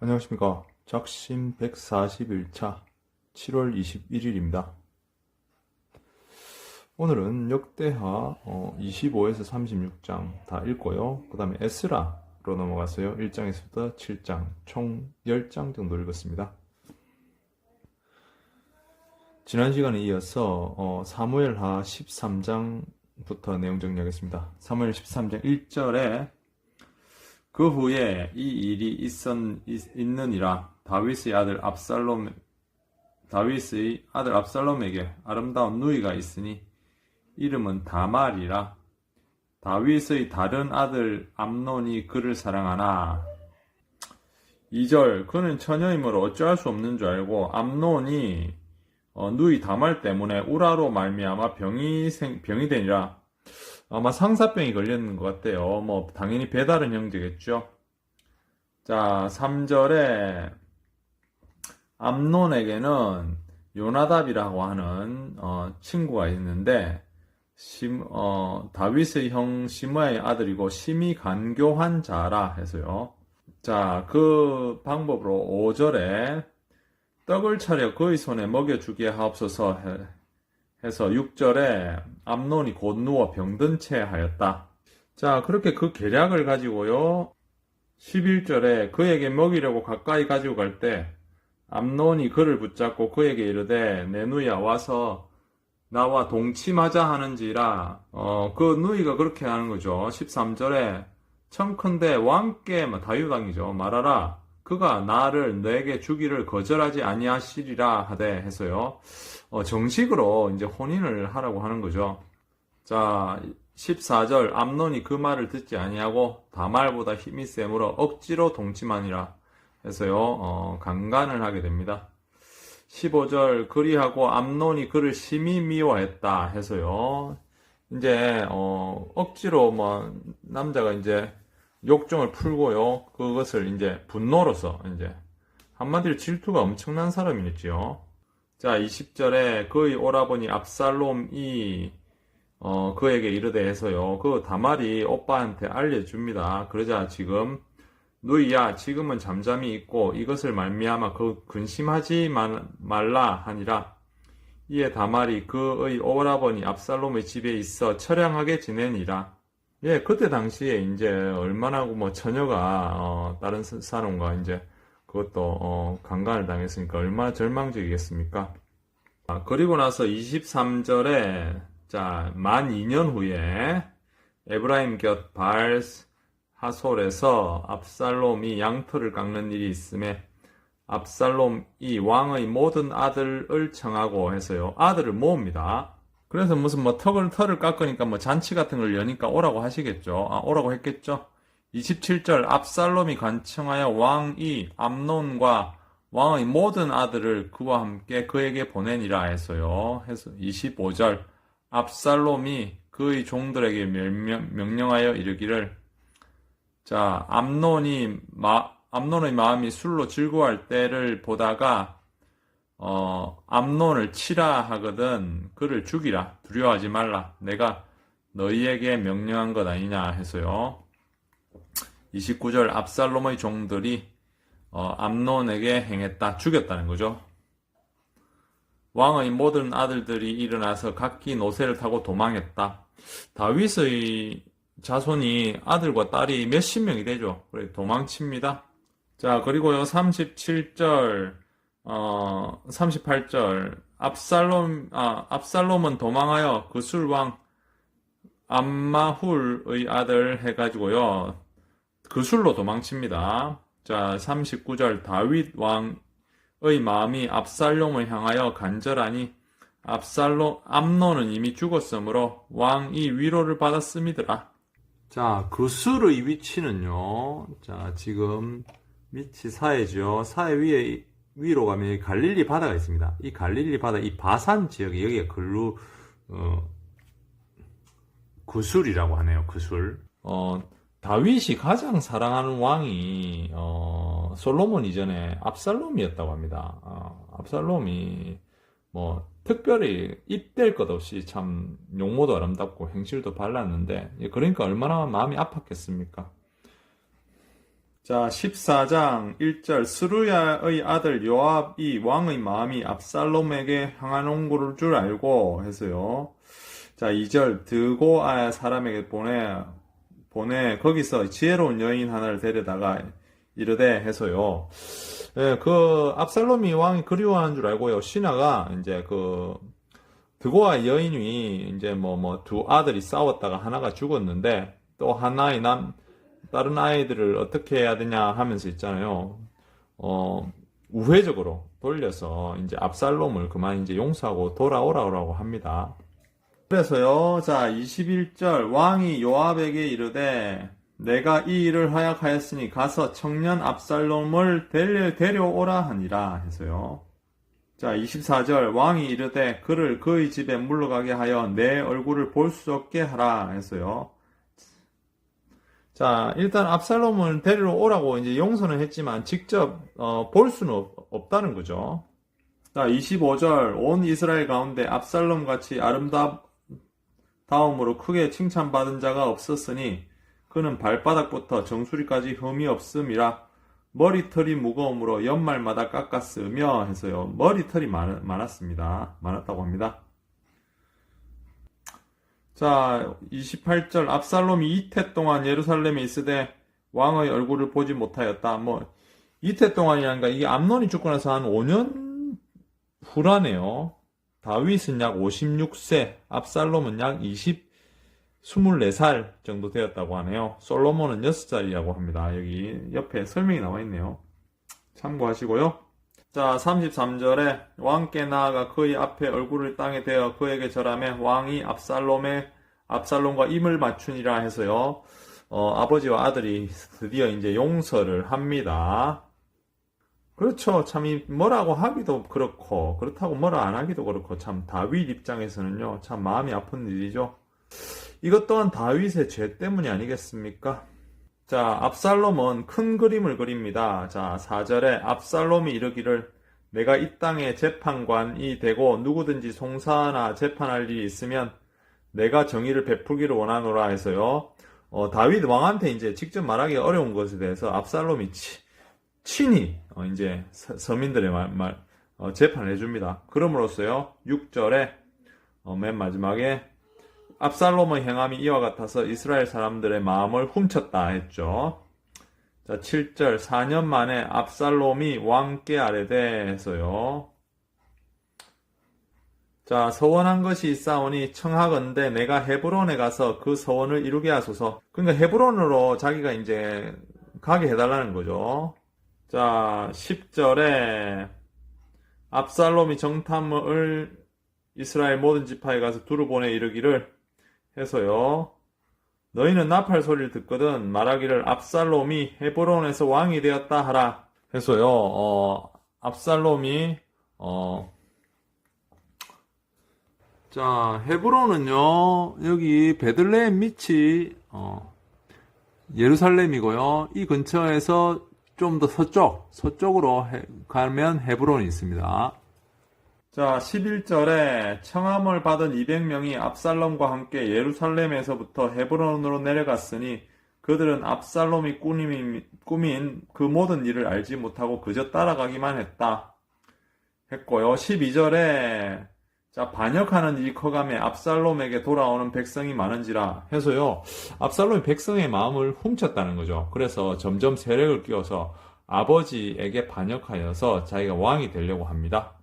안녕하십니까. 작심 141차 7월 21일입니다. 오늘은 역대하 어, 25에서 36장 다 읽고요. 그 다음에 에스라로 넘어갔어요. 1장에서부터 7장, 총 10장 정도 읽었습니다. 지난 시간에 이어서 어, 사무엘하 13장부터 내용 정리하겠습니다. 사무엘 13장 1절에 그 후에 이 일이 있었, 있, 있느니라. 다윗의 아들 압살롬 다윗의 아들 압살롬에게 아름다운 누이가 있으니 이름은 다말이라. 다윗의 다른 아들 암논이 그를 사랑하나. 2절 그는 처녀이므로 어찌할 수 없는 줄 알고 암논이 어, 누이 다말 때문에 우라로 말미암아 병이 생, 병이 되니라 아마 상사병이 걸렸는 것 같아요. 뭐, 당연히 배다른 형제겠죠. 자, 3절에 암논에게는 요나답이라고 하는 어, 친구가 있는데 심, 어, 다윗의 형 시므아의 아들이고 심히 간교한 자라 해서요. 자, 그 방법으로 5절에 떡을 차려 그의 손에 먹여주게 하옵소서 해, 해서 6절에 암논이 곧 누워 병든 채 하였다. 자, 그렇게 그 계략을 가지고요. 11절에 그에게 먹이려고 가까이 가지고 갈 때 암논이 그를 붙잡고 그에게 이르되 내 누이야 와서 나와 동침하자 하는지라 어, 그 누이가 그렇게 하는 거죠. 13절에 청컨대 왕께 뭐 다유당이죠. 말하라 그가 나를 내게 주기를 거절하지 아니하시리라 하되 해서요. 어, 정식으로 이제 혼인을 하라고 하는 거죠. 자, 14절 암논이 그 말을 듣지 아니하고 다말보다 힘이 세므로 억지로 동침하니라 해서요. 어, 강간을 하게 됩니다. 15절 그리하고 암논이 그를 심히 미워했다 해서요. 이제 어, 억지로 뭐 남자가 이제 욕정을 풀고요. 그것을 이제 분노로서 이제 한마디로 질투가 엄청난 사람이었지요. 자, 20절에 그의 오라버니 압살롬이 어, 그에게 이르되 해서요. 그 다말이 오빠한테 알려줍니다. 그러자 지금 누이야 지금은 잠잠히 있고 이것을 말미암아 그 근심하지 말라 하니라. 이에 다말이 그의 오라버니 압살롬의 집에 있어 처량하게 지내니라. 예, 그때 당시에 이제 얼마나 뭐 처녀가 어, 다른 사람과 이제 그것도 어, 강간을 당했으니까 얼마나 절망적이겠습니까? 아, 그리고 나서 23절에 자, 만 2년 후에 에브라임 곁발 하솔에서 압살롬이 양털을 깎는 일이 있음에 압살롬이 왕의 모든 아들을 청하고 해서요. 아들을 모읍니다. 그래서 무슨 뭐 턱을 털을 깎으니까 뭐 잔치 같은 걸 여니까 오라고 하시겠죠. 아, 오라고 했겠죠. 27절 압살롬이 간청하여 왕이 암논과 왕의 모든 아들을 그와 함께 그에게 보내니라 해서요. 해서 25절 압살롬이 그의 종들에게 명령, 명령하여 이르기를 자 암논이 마, 암논의 마음이 술로 즐거워할 때를 보다가 어, 암논을 치라 하거든 그를 죽이라 두려워하지 말라 내가 너희에게 명령한 것 아니냐 해서요. 29절 압살롬의 종들이 어, 암논에게 행했다 죽였다는 거죠. 왕의 모든 아들들이 일어나서 각기 노새를 타고 도망했다. 다윗의 자손이 아들과 딸이 몇십 명이 되죠. 그래 도망칩니다. 자 그리고요 37절 어 38절 압살롬 아 압살롬은 도망하여 그 술왕 암마훌의 아들 해가지고요 그 술로 도망칩니다. 자 39절 다윗 왕의 마음이 압살롬을 향하여 간절하니 압살롬 암논은 이미 죽었으므로 왕이 위로를 받았음이더라. 자, 그 술의 위치는요. 자, 지금 밑이 사해죠. 사해 위에 위로 가면 갈릴리 바다가 있습니다. 이 갈릴리 바다, 이 바산 지역에 여기가 글루 어, 구술이라고 하네요. 구술. 어, 다윗이 가장 사랑하는 왕이 어, 솔로몬 이전에 압살롬이었다고 합니다. 어, 압살롬이 뭐 특별히 입될 것 없이 참 용모도 아름답고 행실도 발랐는데 그러니까 얼마나 마음이 아팠겠습니까? 자, 14장 1절 스루야의 아들 요압이 왕의 마음이 압살롬에게 향하는 거를 줄 알고 해서요. 자, 2절 드고아 사람에게 보내 보내 거기서 지혜로운 여인 하나를 데려다가 이르되 해서요. 예, 그 압살롬이 왕이 그리워하는 줄 알고요. 신하가 이제 그 드고아 여인이 이제 뭐 뭐 두 아들이 싸웠다가 하나가 죽었는데 또 하나의 남 다른 아이들을 어떻게 해야 되냐 하면서 있잖아요. 어, 우회적으로 돌려서 이제 압살롬을 그만 이제 용서하고 돌아오라고 합니다. 그래서요, 자, 21절, 왕이 요압에게 이르되, 내가 이 일을 허약하였으니 가서 청년 압살롬을 데려, 데려오라 하니라 해서요. 자, 24절, 왕이 이르되, 그를 그의 집에 물러가게 하여 내 얼굴을 볼 수 없게 하라 해서요. 자, 일단 압살롬을 데리러 오라고 이제 용서는 했지만 직접 어, 볼 수는 없, 없다는 거죠. 자, 25절 온 이스라엘 가운데 압살롬 같이 아름다움으로 크게 칭찬받은 자가 없었으니 그는 발바닥부터 정수리까지 흠이 없음이라 머리털이 무거움으로 연말마다 깎았으며 해서요. 머리털이 많, 많았습니다. 많았다고 합니다. 자, 28절 압살롬이 이태 동안 예루살렘에 있으되 왕의 얼굴을 보지 못하였다. 뭐 이태 동안이란가 이게 암논이 죽고 나서 한 5년 후라네요. 다윗은 약 56세, 압살롬은 약 20, 24살 정도 되었다고 하네요. 솔로몬은 6살이라고 합니다. 여기 옆에 설명이 나와 있네요. 참고하시고요. 자, 33절에 왕께 나아가 그의 앞에 얼굴을 땅에 대어 그에게 절하며 왕이 압살롬의 압살롬과 임을 맞추니라 해서요. 어, 아버지와 아들이 드디어 이제 용서를 합니다. 그렇죠. 참, 이 뭐라고 하기도 그렇고, 그렇다고 뭐라 안 하기도 그렇고, 참, 다윗 입장에서는요, 참 마음이 아픈 일이죠. 이것 또한 다윗의 죄 때문이 아니겠습니까? 자, 압살롬은 큰 그림을 그립니다. 자, 4절에 압살롬이 이르기를 내가 이 땅에 재판관이 되고 누구든지 송사나 재판할 일이 있으면 내가 정의를 베풀기를 원하노라 해서요. 어, 다윗 왕한테 이제 직접 말하기 어려운 것에 대해서 압살롬이 치, 친히 어, 이제 서, 민들의 말, 말 어, 재판을 해줍니다. 그럼으로써요. 6절에 어, 맨 마지막에 압살롬의 행함이 이와 같아서 이스라엘 사람들의 마음을 훔쳤다 했죠. 자, 7절 4년 만에 압살롬이 왕께 아래되 해서요. 자, 서원한 것이 있사오니 청하건대 내가 헤브론에 가서 그 서원을 이루게 하소서. 그러니까 헤브론으로 자기가 이제 가게 해달라는 거죠. 자, 10절에 압살롬이 정탐을 이스라엘 모든 지파에 가서 두루 보내 이르기를 해서요. 너희는 나팔 소리를 듣거든 말하기를 압살롬이 헤브론에서 왕이 되었다 하라 해서요. 어, 압살롬이 어, 자 헤브론은요 여기 베들레헴 밑이 어, 예루살렘이고요. 이 근처에서 좀 더 서쪽 서쪽으로 해, 가면 헤브론이 있습니다. 자, 11절에 청함을 받은 200명이 압살롬과 함께 예루살렘에서부터 헤브론으로 내려갔으니 그들은 압살롬이 꾸민, 그 모든 일을 알지 못하고 그저 따라가기만 했다. 했고요. 12절에 자, 반역하는 일이 커감에 압살롬에게 돌아오는 백성이 많은지라 해서요. 압살롬이 백성의 마음을 훔쳤다는 거죠. 그래서 점점 세력을 끼워서 아버지에게 반역하여서 자기가 왕이 되려고 합니다.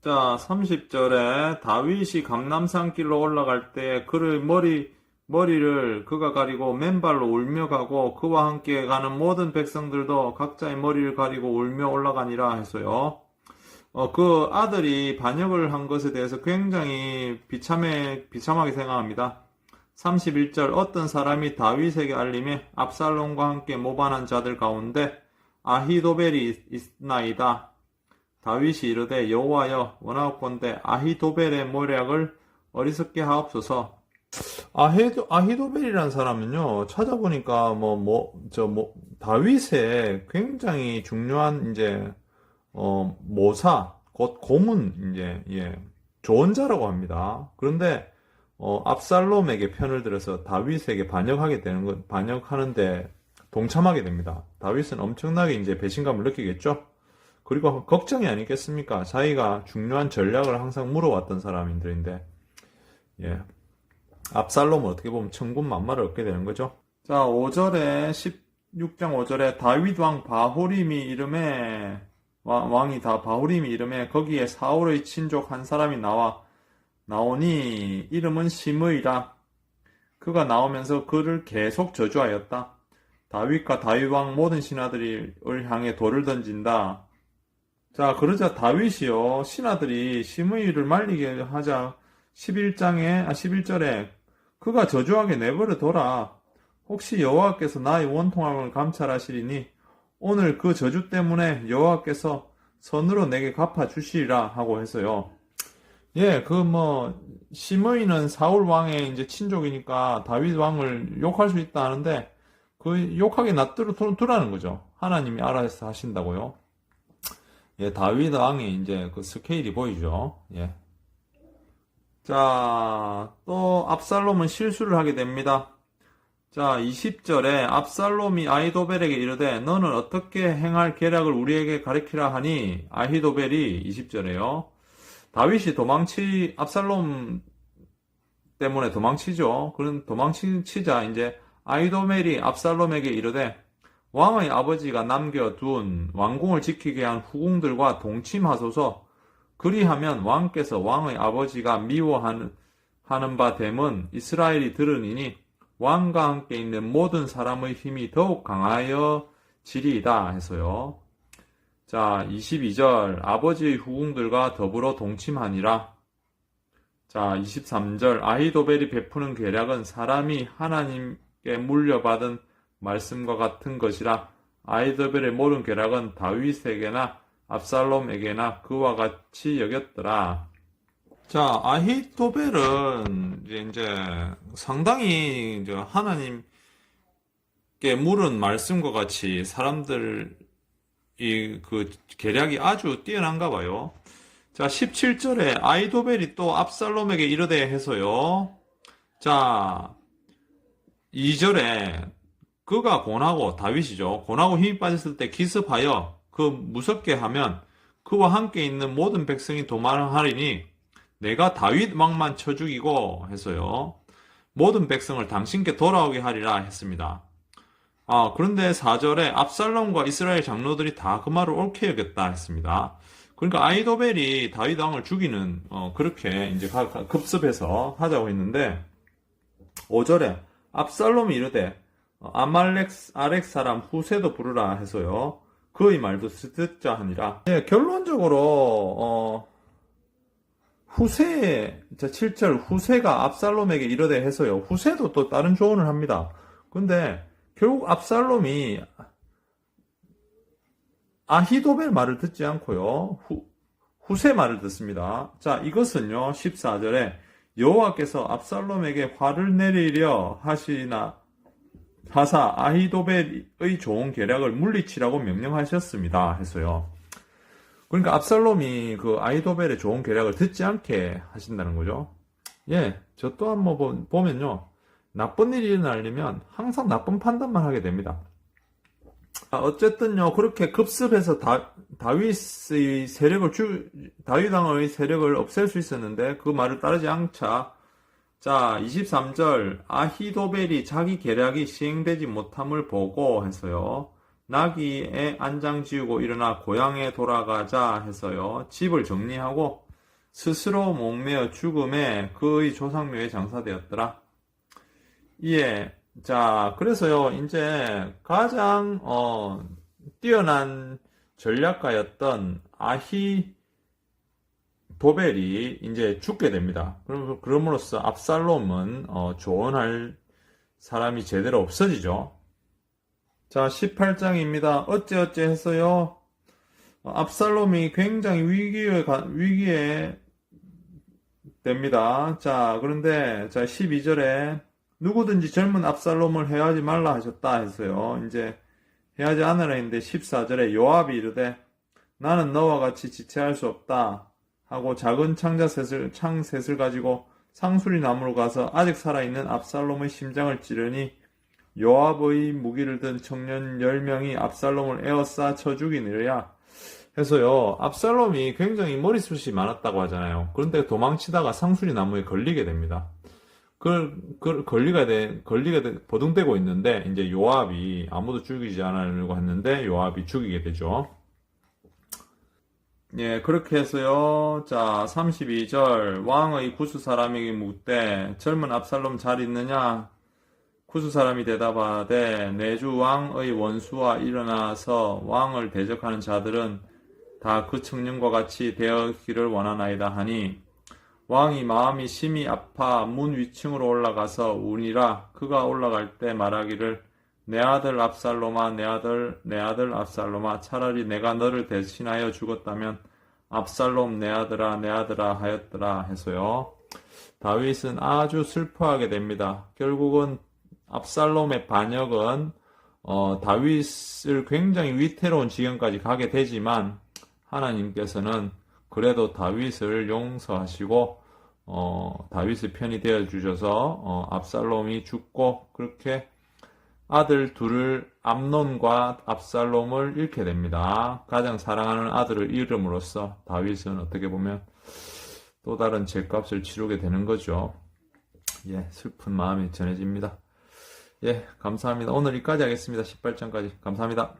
자, 30절에 다윗이 감남산 길로 올라갈 때 그를 머리, 머리를 그가 가리고 맨발로 울며 가고 그와 함께 가는 모든 백성들도 각자의 머리를 가리고 울며 올라가니라 했어요. 어, 그 아들이 반역을 한 것에 대해서 굉장히 비참해, 비참하게 생각합니다. 31절 어떤 사람이 다윗에게 알림해 압살롬과 함께 모반한 자들 가운데 아히도벨이 있나이다. 다윗이 이르되 여호와여 원하건대 아히도벨의 모략을 어리석게 하옵소서. 아히도 아히도벨이라는 사람은요 찾아보니까 뭐뭐저뭐 다윗의 굉장히 중요한 이제 어 모사 곧 고문 이제 예 조언자라고 합니다. 그런데 어 압살롬에게 편을 들어서 다윗에게 반역하게 되는 것 반역하는데 동참하게 됩니다. 다윗은 엄청나게 이제 배신감을 느끼겠죠. 그리고 걱정이 아니겠습니까? 자기가 중요한 전략을 항상 물어왔던 사람들인데, 예. 압살롬은 어떻게 보면 천군 만마를 얻게 되는 거죠. 자, 5절에 16장 5절에 다윗 왕 바후림이 이름에 왕- 왕이 다 바후림이 이름에 거기에 사울의 친족 한 사람이 나와 나오니 이름은 시므이라 그가 나오면서 그를 계속 저주하였다. 다윗과 다윗 왕 모든 신하들을 향해 돌을 던진다. 자, 그러자 다윗이요 신하들이 시므이를 말리게 하자 11장에 아 11절에 그가 저주하게 내버려 둬라. 혹시 여호와께서 나의 원통함을 감찰하시리니 오늘 그 저주 때문에 여호와께서 선으로 내게 갚아 주시리라 하고 해서요. 예, 그 뭐 시므이는 사울 왕의 이제 친족이니까 다윗 왕을 욕할 수 있다 하는데 그 욕하게 놔두라 두라는 거죠. 하나님이 알아서 하신다고요. 예, 다윗 왕의 이제 그 스케일이 보이죠. 예. 자, 또 압살롬은 실수를 하게 됩니다. 자, 20절에 압살롬이 아히도벨에게 이르되 너는 어떻게 행할 계략을 우리에게 가르치라 하니 아히도벨이 20절에요. 다윗이 도망치 압살롬 때문에 도망치죠. 그런 도망치자 이제 아히도벨이 압살롬에게 이르되 왕의 아버지가 남겨둔 왕궁을 지키게 한 후궁들과 동침하소서 그리하면 왕께서 왕의 아버지가 미워하는 하는 바 됨은 이스라엘이 들으니니 왕과 함께 있는 모든 사람의 힘이 더욱 강하여 지리이다 해서요. 자, 22절 아버지의 후궁들과 더불어 동침하니라. 자, 23절 아히도벨이 베푸는 계략은 사람이 하나님께 물려받은 말씀과 같은 것이라 아히도벨의 모든 계략은 다윗에게나 압살롬에게나 그와 같이 여겼더라. 자, 아히도벨은 이제, 상당히 이제 하나님께 물은 말씀과 같이 사람들 이 그 계략이 아주 뛰어난가 봐요. 자, 17절에 아이도벨이 또 압살롬에게 이르되 해서요. 자, 2절에 그가 고나고 다윗이죠. 고나고 힘이 빠졌을 때 기습하여 그 무섭게 하면 그와 함께 있는 모든 백성이 도망하리니 내가 다윗 왕만 쳐 죽이고 해서요. 모든 백성을 당신께 돌아오게 하리라 했습니다. 아, 그런데 4절에 압살롬과 이스라엘 장로들이 다 그 말을 옳게 여겼다 했습니다. 그러니까 아이도벨이 다윗 왕을 죽이는 어, 그렇게 이제 급습해서 하자고 했는데 5절에 압살롬이 이르되 어, 아말렉 아렉 사람 후세도 부르라 해서요. 그의 말도 듣자 하니라. 예, 결론적으로 어, 후세, 자, 7절, 후세가 압살롬에게 이르되 해서요. 후세도 또 다른 조언을 합니다. 근데, 결국 압살롬이 아히도벨 말을 듣지 않고요. 후, 후세 말을 듣습니다. 자, 이것은요, 14절에 여호와께서 압살롬에게 화를 내리려 하시나, 하사 아히도벨의 좋은 계략을 물리치라고 명령하셨습니다. 해서요. 그러니까 압살롬이 그 아이도벨의 좋은 계략을 듣지 않게 하신다는 거죠. 예, 저 또한 뭐 보- 보면요. 나쁜 일이 일어나려면 항상 나쁜 판단만 하게 됩니다. 아, 어쨌든요, 그렇게 급습해서 다, 다윗의 세력을 주, 다윗왕의 세력을 없앨 수 있었는데 그 말을 따르지 않자 자, 23절 아히도벨이 자기 계략이 시행되지 못함을 보고 해서요. 나귀에 안장 지우고 일어나 고향에 돌아가자 해서요. 집을 정리하고 스스로 목매어 죽음에 그의 조상묘에 장사되었더라. 예. 자, 그래서요. 이제 가장 어, 뛰어난 전략가였던 아히 도벨이 이제 죽게 됩니다. 그럼으로써 압살롬은 어, 조언할 사람이 제대로 없어지죠. 자, 18장입니다. 어째어째 해서요. 어, 압살롬이 굉장히 위기에, 가- 위기에 됩니다. 자, 그런데, 자, 12절에 누구든지 젊은 압살롬을 해하지 말라 하셨다 해서요. 이제 해하지 않으라 했는데 14절에 요압이 이르되 나는 너와 같이 지체할 수 없다 하고 작은 창자셋을, 창셋을 가지고 상수리 나무로 가서 아직 살아있는 압살롬의 심장을 찌르니 요압의 무기를 든 청년 10명이 압살롬을 에워싸 쳐 죽이느라 해서요. 압살롬이 굉장히 머리숱이 많았다고 하잖아요. 그런데 도망치다가 상수리 나무에 걸리게 됩니다. 그걸, 그걸 걸리가 돼, 걸리게 돼, 버둥대고 있는데, 이제 요압이 아무도 죽이지 않으려고 했는데, 요압이 죽이게 되죠. 예, 그렇게 해서요. 자, 32절. 왕의 구수 사람에게 묻되, 젊은 압살롬 잘 있느냐? 구수 사람이 대답하되, 내주 왕의 원수와 일어나서 왕을 대적하는 자들은 다 그 청년과 같이 되었기를 원하나이다 하니, 왕이 마음이 심히 아파 문 위층으로 올라가서 우니라 그가 올라갈 때 말하기를 내 아들 압살롬아 내 아들 내 아들 압살롬아 차라리 내가 너를 대신하여 죽었다면 압살롬 내 아들아 내 아들아 하였더라 해서요. 다윗은 아주 슬퍼하게 됩니다. 결국은 압살롬의 반역은 어, 다윗을 굉장히 위태로운 지경까지 가게 되지만 하나님께서는 그래도 다윗을 용서하시고 어, 다윗의 편이 되어 주셔서 어, 압살롬이 죽고 그렇게 아들 둘을 암논과 압살롬을 잃게 됩니다. 가장 사랑하는 아들을 잃음으로써 다윗은 어떻게 보면 또 다른 죄값을 치르게 되는 거죠. 예, 슬픈 마음이 전해집니다. 예, 감사합니다. 오늘 여기까지 하겠습니다. 18장까지. 감사합니다.